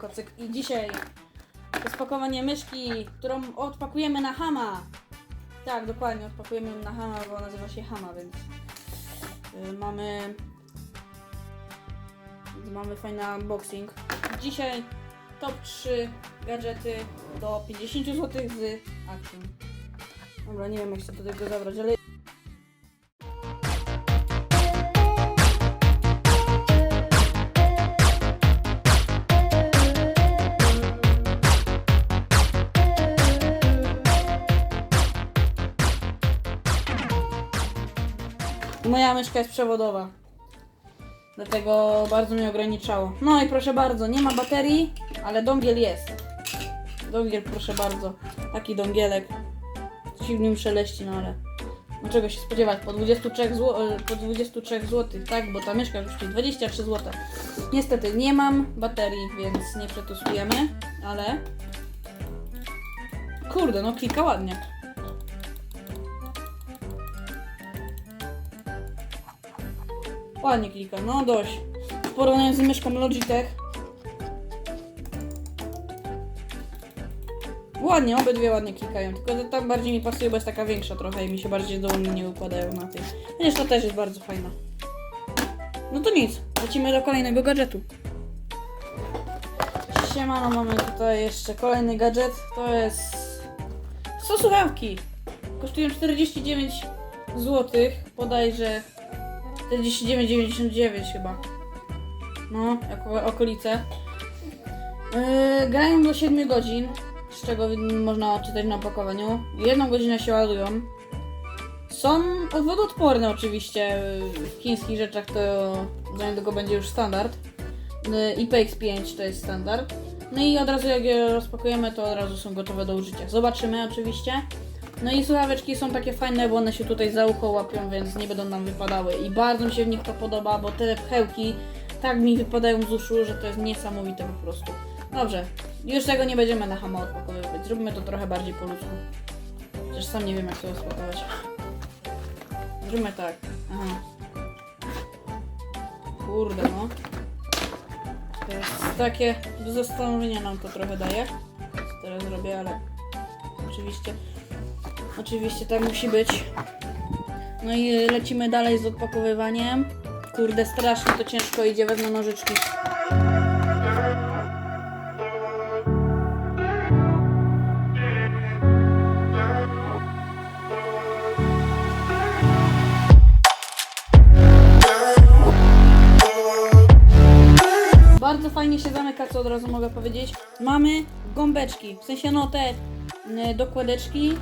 strony Rakocyk i dzisiaj rozpakowanie myszki, którą odpakujemy na Hama. Tak, dokładnie, odpakujemy ją na Hama, bo nazywa się Hama, więc y, mamy więc mamy fajny unboxing. Dzisiaj top 3 gadżety do 50 zł z Action. Dobra, nie wiem jak się do tego zabrać, ale Moja myszka jest przewodowa. Dlatego bardzo mnie ograniczało. No i proszę bardzo, nie ma baterii, ale dongiel jest. Dongiel, proszę bardzo. Taki dongielek. Coś w nim szeleści, no ale... No czego się spodziewać? Po 23 zł, po 23 zł, tak? Bo ta myszka kosztuje 23 zł. Niestety nie mam baterii, więc nie przetestujemy, ale... Kurde, no klika ładnie. Ładnie klika, no dość. W porównaniu z myszką Logitech. Ładnie, obydwie ładnie klikają, tylko tam bardziej mi pasuje, bo jest taka większa trochę i mi się bardziej do nie układają na tej. Chociaż to też jest bardzo fajna. No to nic, lecimy do kolejnego gadżetu. Siemano, mamy tutaj jeszcze kolejny gadżet. To jest... Są słuchawki. Kosztują 49 zł, bodajże 49,99 chyba. No, jako okolice. Yy, grają do 7 godzin, z czego można czytać na opakowaniu. Jedną godzinę się ładują. Są wodoodporne oczywiście. W chińskich rzeczach to za niedługo będzie już standard. Yy, IPX5 to jest standard. No i od razu jak je rozpakujemy, to od razu są gotowe do użycia. Zobaczymy oczywiście. No i słuchaweczki są takie fajne, bo one się tutaj za ucho łapią, więc nie będą nam wypadały. I bardzo mi się w nich to podoba, bo te pchełki tak mi wypadają z uszu, że to jest niesamowite po prostu. Dobrze, już tego nie będziemy na hama odpakowywać. Zróbmy to trochę bardziej po ludzku. Chociaż sam nie wiem jak to rozpakować. Zróbmy tak. Aha. Kurde no. To jest takie do zastanowienia nam to trochę daje. Co teraz robię, ale oczywiście Oczywiście tak musi być. No i lecimy dalej z odpakowywaniem. Kurde, strasznie to ciężko idzie, wezmę nożyczki. Bardzo fajnie się zamyka, co od razu mogę powiedzieć. Mamy gąbeczki, w sensie no te y, dokładeczki,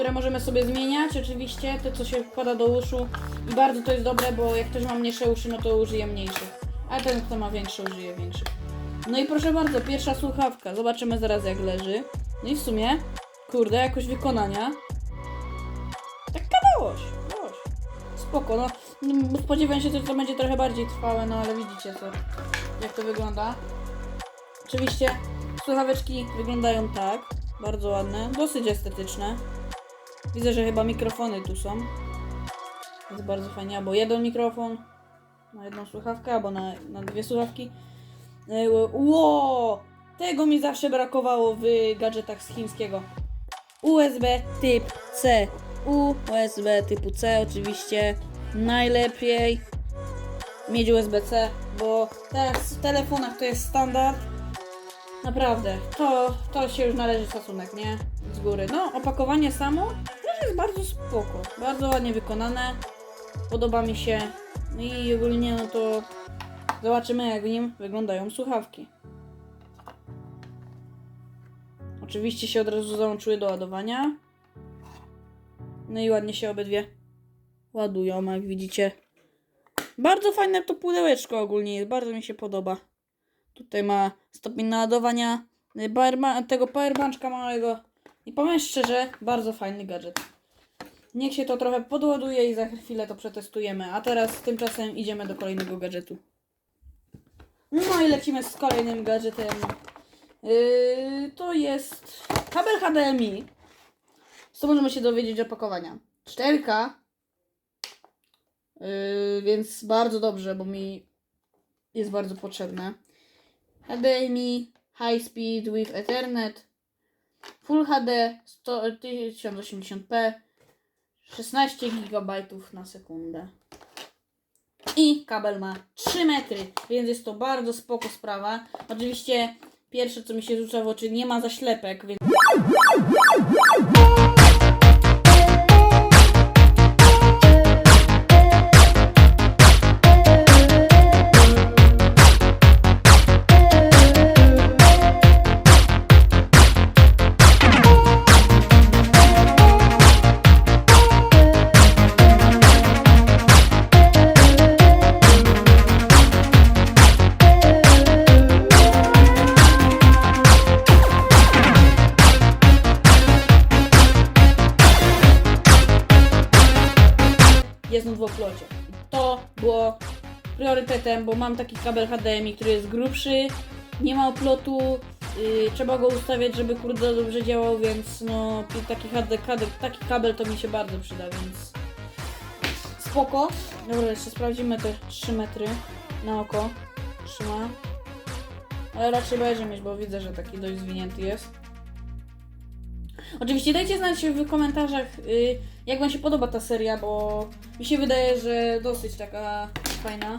które możemy sobie zmieniać. Oczywiście te, co się wkłada do uszu. I bardzo to jest dobre, bo jak ktoś ma mniejsze uszy, no to użyje mniejszych. A ten, kto ma większe, użyje większych. No i proszę bardzo, pierwsza słuchawka. Zobaczymy zaraz, jak leży. No i w sumie, kurde, jakość wykonania. Tak dałoś, dałoś. Spoko, no. no, Spodziewałem się, że to będzie trochę bardziej trwałe, no ale widzicie co, jak to wygląda. Oczywiście słuchaweczki wyglądają tak. Bardzo ładne, dosyć estetyczne. Widzę, że chyba mikrofony tu są. Jest bardzo fajnie, albo jeden mikrofon na jedną słuchawkę, albo na, na dwie słuchawki. E, Ło! Tego mi zawsze brakowało w gadżetach z chińskiego. USB typ C. USB typu C oczywiście. Najlepiej mieć USB-C, bo teraz w telefonach to jest standard. Naprawdę, to, to się już należy szacunek, nie? Z góry. No, opakowanie samo jest bardzo spoko. Bardzo ładnie wykonane. Podoba mi się. No I ogólnie, no to zobaczymy, jak w nim wyglądają słuchawki. Oczywiście się od razu załączyły do ładowania. No i ładnie się obydwie ładują, jak widzicie. Bardzo fajne to pudełeczko ogólnie jest, bardzo mi się podoba. Tutaj ma stopień naładowania y, tego powerbanczka małego. I powiem szczerze, bardzo fajny gadżet. Niech się to trochę podładuje i za chwilę to przetestujemy. A teraz tymczasem idziemy do kolejnego gadżetu. No i lecimy z kolejnym gadżetem. Yy, to jest kabel HDMI. Co możemy się dowiedzieć opakowania? 4K. Yy, więc bardzo dobrze, bo mi jest bardzo potrzebne. HDMI High Speed with Ethernet Full HD 100, 1080p 16 GB na sekundę. I kabel ma 3 metry, więc jest to bardzo spoko sprawa. Oczywiście pierwsze co mi się rzuca w oczy, nie ma zaślepek, więc I to było priorytetem, bo mam taki kabel HDMI, który jest grubszy, nie ma oplotu, yy, trzeba go ustawiać, żeby kurde dobrze działał, więc no taki, HD, kabel, taki kabel to mi się bardzo przyda, więc spoko. Dobra, jeszcze sprawdzimy te 3 metry na oko. Trzyma. Ale raczej będzie mieć, bo widzę, że taki dość zwinięty jest. Oczywiście dajcie znać w komentarzach, y, jak Wam się podoba ta seria, bo mi się wydaje, że dosyć taka fajna.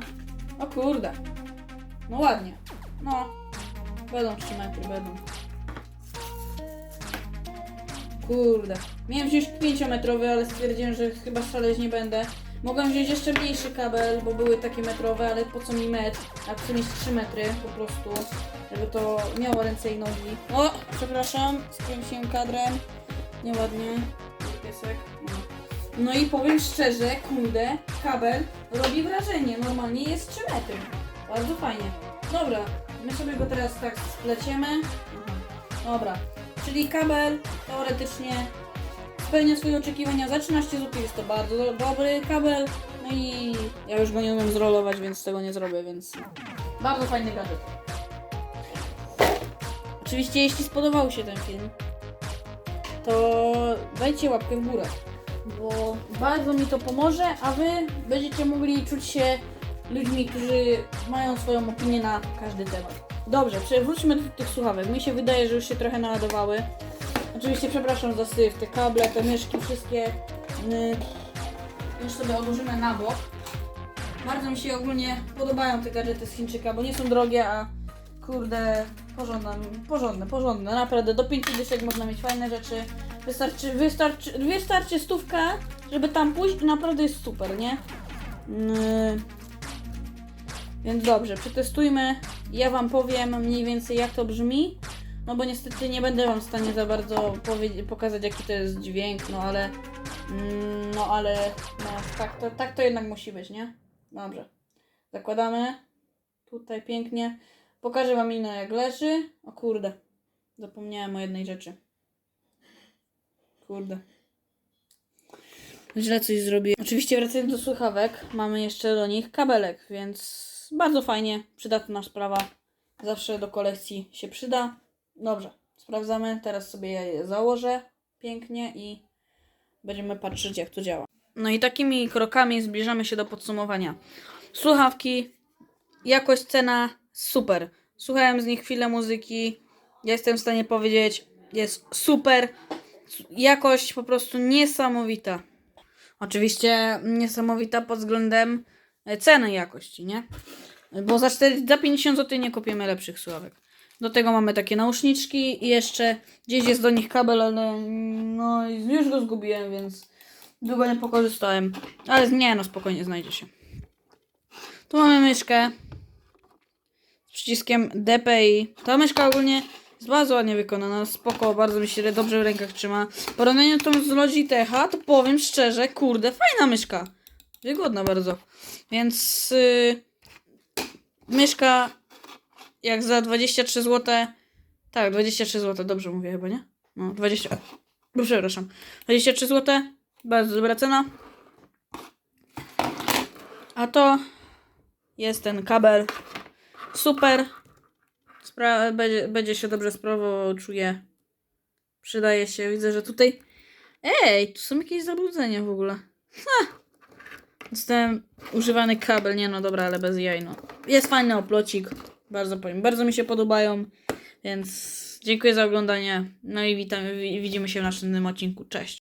O kurde. No ładnie. No. Będą 3 metry, będą. Kurde. Miałem wziąć 5-metrowy, ale stwierdziłem, że chyba szaleć nie będę. Mogłem wziąć jeszcze mniejszy kabel, bo były takie metrowe, ale po co mi metr? A chcę mieć 3 metry po prostu, żeby to miało ręce i nogi. O, przepraszam, skręciłem kadrem. Nieładnie. Piesek. No. I powiem szczerze, kurde, kabel robi wrażenie. Normalnie jest 3 metry. Bardzo fajnie. Dobra, my sobie go teraz tak spleciemy. Dobra, czyli kabel teoretycznie spełnia swoje oczekiwania. Za 13 zł jest to bardzo do- dobry kabel. No i ja już go nie umiem zrolować, więc tego nie zrobię, więc bardzo fajny gadżet. Oczywiście, jeśli spodobał się ten film, to dajcie łapkę w górę, bo bardzo mi to pomoże, a wy będziecie mogli czuć się ludźmi, którzy mają swoją opinię na każdy temat. Dobrze, przewróćmy do tych słuchawek. Mi się wydaje, że już się trochę naładowały. Oczywiście przepraszam za syf, te kable, te myszki, wszystkie yy, już sobie odłożymy na bok. Bardzo mi się ogólnie podobają te gadżety z Chińczyka, bo nie są drogie, a kurde, porządne, porządne, porządne. Naprawdę do 5 dyszek można mieć fajne rzeczy. Wystarczy, wystarczy, wystarczy stówka, żeby tam pójść i naprawdę jest super, nie? Yy. Więc dobrze, przetestujmy. Ja Wam powiem mniej więcej jak to brzmi. No bo niestety nie będę Wam w stanie za bardzo pokazać jaki to jest dźwięk, no ale... Mm, no ale... No tak to, tak to jednak musi być, nie? Dobrze. Zakładamy. Tutaj pięknie. Pokażę Wam inne jak leży. O kurde. Zapomniałem o jednej rzeczy. Kurde. Źle coś zrobiłem. Oczywiście wracając do słuchawek, mamy jeszcze do nich kabelek, więc bardzo fajnie, przydatna sprawa. Zawsze do kolekcji się przyda. Dobrze, sprawdzamy. Teraz sobie ja je założę pięknie i będziemy patrzeć jak to działa. No i takimi krokami zbliżamy się do podsumowania. Słuchawki, jakość, cena, super. Słuchałem z nich chwilę muzyki. Ja jestem w stanie powiedzieć, jest super. Jakość po prostu niesamowita. Oczywiście niesamowita pod względem e, ceny jakości, nie? Bo za, 4, za 50 zł nie kupimy lepszych słuchawek. Do tego mamy takie nauszniczki i jeszcze gdzieś jest do nich kabel, ale mm, no już go zgubiłem, więc długo nie pokorzystałem. Ale nie, no spokojnie znajdzie się. Tu mamy myszkę z przyciskiem DPI. Ta myszka ogólnie jest bardzo ładnie wykonana, spoko, bardzo mi się dobrze w rękach trzyma. W porównaniu tą z Logitecha, to powiem szczerze, kurde, fajna myszka. Wygodna bardzo. Więc yy, myszka jak za 23 zł. Tak, 23 zł, dobrze mówię chyba, nie? No, 20. No, przepraszam. 23 zł. Bardzo dobra cena. A to jest ten kabel. Super. Spra- będzie, będzie się dobrze sprawował, czuję. Przydaje się. Widzę, że tutaj. Ej, tu są jakieś zabrudzenia w ogóle. Ha! Dostałem używany kabel. Nie no, dobra, ale bez jaj, no. Jest fajny oplocik. Bardzo bardzo mi się podobają, więc dziękuję za oglądanie. No i witam, wi- widzimy się w następnym odcinku. Cześć.